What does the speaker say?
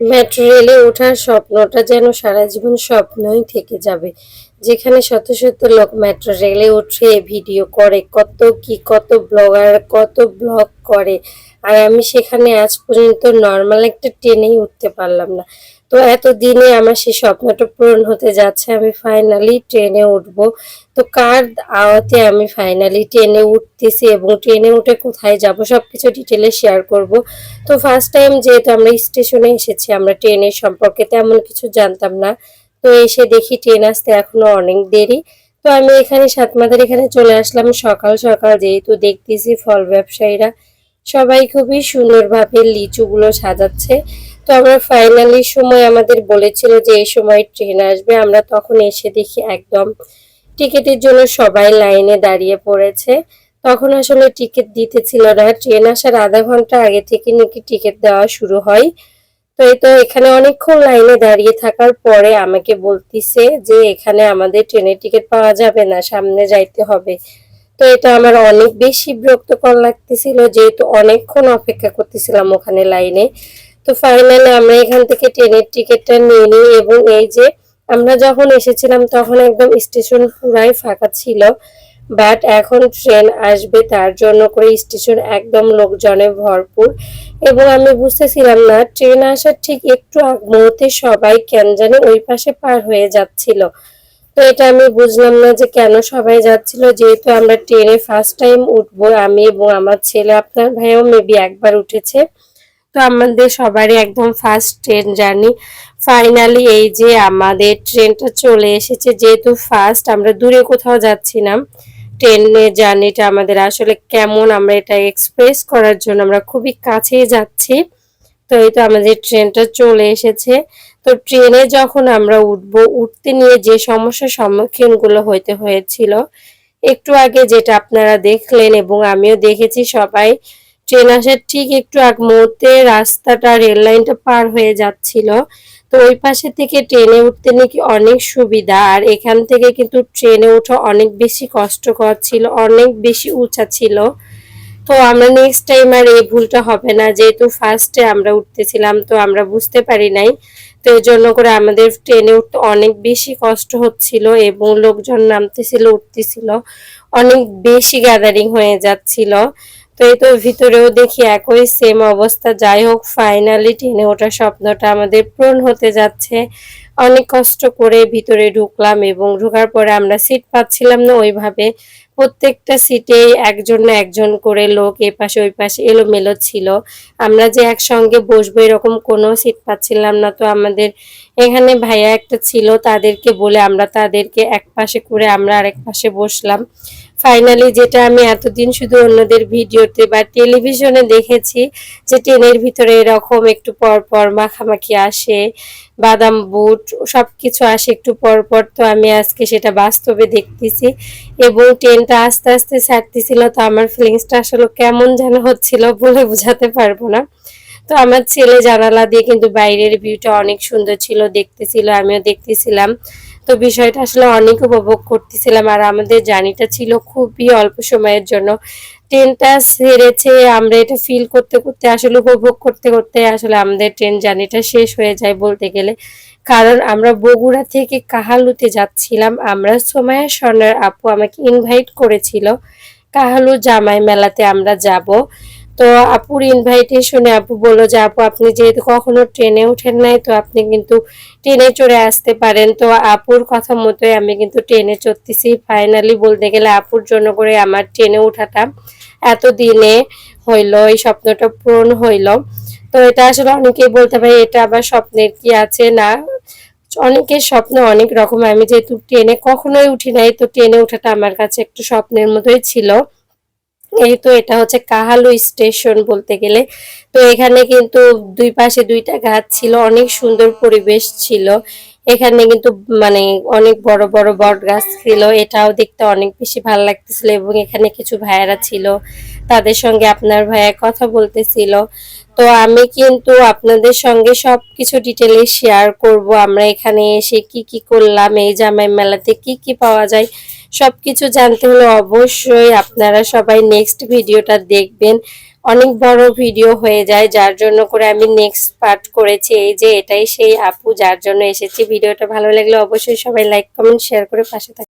Metro রেলে ওঠার স্বপ্নটা যেন সারা জীবন স্বপ্নই থেকে যাবে। যেখানে শত শত লোক মেট্রো রেলে উঠে ভিডিও করে, কত কি কত ব্লগার কত ব্লগ করে। আর আমি সেখানে আজ পর্যন্ত নর্মাল একটা ট্রেনেই উঠতে পারলাম না। তো এতদিনে আমার সেই স্বপ্নটা পূরণ হতে যাচ্ছে, আমি ফাইনালি ট্রেনে উঠবো। তো কার আওয়াতে আমি ফাইনালি ট্রেনে উঠতেছি এবং ট্রেনে উঠে কোথায় যাব সব কিছু ডিটেলে শেয়ার করব। তো ফার্স্ট টাইম যেহেতু আমরা স্টেশনে এসেছি, আমরা ট্রেনের সম্পর্কে তেমন কিছু জানতাম না। তো এসে দেখি ট্রেন আসতে এখনও অনেক দেরি। তো আমি এখানে সাতমাথার এখানে চলে আসলাম। সকাল সকাল যেহেতু দেখতেছি ফল ব্যবসায়ীরা, সবাই খুবই সুন্দরভাবে লিচুগুলো সাজাচ্ছে। তো আমরা ফাইনালি সময় আমাদের বলেছিল যে এই সময় ট্রেন আসবে, আমরা তখন এসে দেখি একদম টিকিটের জন্য সবাই লাইনে দাঁড়িয়ে পড়েছে। তখন আসলে টিকিট দিতেছিল না। ট্রেন আসার আধা ঘণ্টা আগে থেকে নাকি টিকিট দেওয়া শুরু হয়। তো এই তো এখানে অনেকক্ষণ লাইনে দাঁড়িয়ে থাকার পরে আমাকে বলতিছে যে এখানে আমাদের ট্রেনের টিকিট পাওয়া যাবে না, সামনে যাইতে হবে। তো এটা আমার অনেক বেশি বিরক্তকর লাগতেছিল, যেহেতু অনেকক্ষণ অপেক্ষা করতেছিলাম ওখানে লাইনে তো ফাইনালি আমরা এখান থেকে ট্রেনের টিকিটটা নিয়ে নিই এবং এই যে আমরা যখন এসেছিলাম তখন একদম স্টেশন পুরাই ফাঁকা ছিল। বাট এখন ট্রেন আসবে তার জন্য করে স্টেশন একদম লোকজনে ভরপুর। এবং আমি বুঝতেছিলাম না, ট্রেন আসার ঠিক একটু আগ মুহূর্তে সবাই কেন জানি ওই পাশে পার হয়ে যাচ্ছিল। তো এটা আমি বুঝলাম না যে কেন সবাই যাচ্ছিল, যেহেতু আমরা ট্রেনে ফার্স্ট টাইম উঠবো, আমি এবং আমার ছেলে, আপনার ভাইও মেবি একবার উঠেছে। তো আমাদের সবারই একদম ফার্স্ট ট্রেন জার্নি ফাইনালি এই যে আমাদের ট্রেনটা চলে এসেছে, যেহেতু ফার্স্ট আমরা দূরে কোথাও যাচ্ছি না ট্রেনের জার্নিটা আমাদের আসলে কেমন আমরা এটা এক্সপ্রেস করার জন্য আমরা খুবই কাছেই যাচ্ছি। তো এই তো আমাদের ট্রেনটা চলে এসেছে। তো ট্রেনে যখন আমরা উঠব, উঠতে নিয়ে যে সমস্যার সম্মুখীনগুলো হইতে হয়েছিল, একটু আগে যেটা আপনারা দেখলেন এবং আমিও দেখেছি সবাই ট্রেন আসার ঠিক একটু আগ মুহূর্তে রাস্তাটা রেল লাইনটা পার হয়ে যাচ্ছিল। তো ওই পাশে থেকে ট্রেনে উঠতে নাকি অনেক সুবিধা। আর এখান থেকে কিন্তু ট্রেনে ওঠা অনেক বেশি কষ্টকর ছিল, অনেক বেশি উঁচা ছিল। তো আমরা নেক্সট টাইম আর এই ভুলটা হবে না। যেহেতু ফার্স্টে আমরা উঠতেছিলাম, তো আমরা বুঝতে পারি নাই। তো এই জন্য করে আমাদের ট্রেনে উঠতে অনেক বেশি কষ্ট হচ্ছিল এবং লোকজন নামতেছিল, উঠতেছিল। অনেক বেশি গ্যাদারিং হয়ে যাচ্ছিল। তো এই তো ভিতরেও দেখি একই সেম অবস্থা। যাই হোক ফাইনালি টেনে ওঠার স্বপ্নটা আমাদের পূরণ হতে যাচ্ছে। অনেক কষ্ট করে ভিতরে ঢুকলাম এবং ঢোকার পরে আমরা সিট পাচ্ছিলাম না ওইভাবে। প্রত্যেকটা সিটে একজন না একজন করে লোক এ পাশে ওই পাশে এলোমেলো ছিল। আমরা যে একসঙ্গে বসবো এরকম কোনো সিট পাচ্ছিলাম না। তো আমাদের এখানে ভাইয়া একটা ছিল তাদেরকে বলে আমরা তাদেরকে এক পাশে করে আমরা আরেক পাশে বসলাম। ফাইনালি যেটা আমি এতদিন শুধু অন্যদের ভিডিওতে বা টেলিভিশনে দেখেছি, যে ট্রেনের ভিতরে এরকম একটু পর পর মাখামাখি আসে, বাদাম বুট সব কিছু আসে একটু পর পর, তো আমি আজকে সেটা বাস্তবে দেখতেছি। এবং ট্রেনটা আস্তে আস্তে ছাড়তেছিল, তো আমার ফিলিংসটা আসলে কেমন যেন হচ্ছিল বলে বোঝাতে পারব না। তো আমার ছেলে জানালা দিয়ে কিন্তু বাইরের ভিউটা অনেক সুন্দর ছিল, দেখতেছিল, আমিও দেখতেছিলাম। তো বিষয়টা আসলে অনেক উপভোগ করতেছিলাম আর আমাদের জার্নিটা ছিল খুবই অল্প সময়ের জন্য। ট্রেনটা সেরেছে আমরা এটা ফিল করতে করতে, আসলে উপভোগ করতে করতে আসলে আমাদের ট্রেন জার্নিটা শেষ হয়ে যায় বলতে গেলে। কারণ আমরা বগুড়া থেকে কাহালুতে যাচ্ছিলাম, আমরা সোমায়া স্বর্ণার আপু আমাকে ইনভাইট করেছিল, কাহালু জামাই মেলাতে আমরা যাব। তো আপুর ইনভাইটেশনে আপু বলল যে, আপু, আপনি যেহেতু কখনো ট্রেনে ওঠেন নাই, তো আপনি কিন্তু ট্রেনে চড়ে আসতে পারেন। তো আপুর কথা মতোই আমি কিন্তু ট্রেনে চড়তেছি। ফাইনালি বলতে গেলে আপুর জন্য করে আমার ট্রেনে উঠাটা এতদিনে হইল, এই স্বপ্নটা পূরণ হইল। তো এটা আসলে অনেকেই বলতে পারে, এটা আবার স্বপ্নের কি আছে? না, অনেকের স্বপ্ন অনেক রকম। আমি যেহেতু ট্রেনে কখনোই উঠি নাই, তো ট্রেনে ওঠাটা আমার কাছে একটু স্বপ্নের মতোই ছিল। এই তো এটা হচ্ছে কাহালু স্টেশন বলতে গেলে, তো এখানে কিন্তু দুই পাশে দুইটা গাছ ছিল, অনেক সুন্দর পরিবেশ ছিল। এখানে কিন্তু মানে অনেক বড় বড় বট গাছ ছিল। এটাও দেখতে অনেক বেশি ভালো লাগতেছিল এবং এখানে কিছু ভাইয়ারা ছিল। তাদের সঙ্গে আপনার ভাইয়া কথা বলতেছিল। তো আমি কিন্তু আপনাদের সঙ্গে সব কিছু ডিটেলে শেয়ার করব। আমরা এখানে এসে কি কি করলাম, এই জামাই মেলাতে কি কি পাওয়া যায় সব কিছু জানতে হলে অবশ্যই আপনারা সবাই নেক্সট ভিডিওটা দেখবেন। অনেক বড় ভিডিও হয়ে যায়, যার জন্য করে আমি নেক্সট পার্ট করেছি। এই যে এটাই সেই আপু, যার জন্য এসেছি। ভিডিওটা ভালো লাগলে অবশ্যই সবাই লাইক কমেন্ট শেয়ার করে পাশে থাকবেন।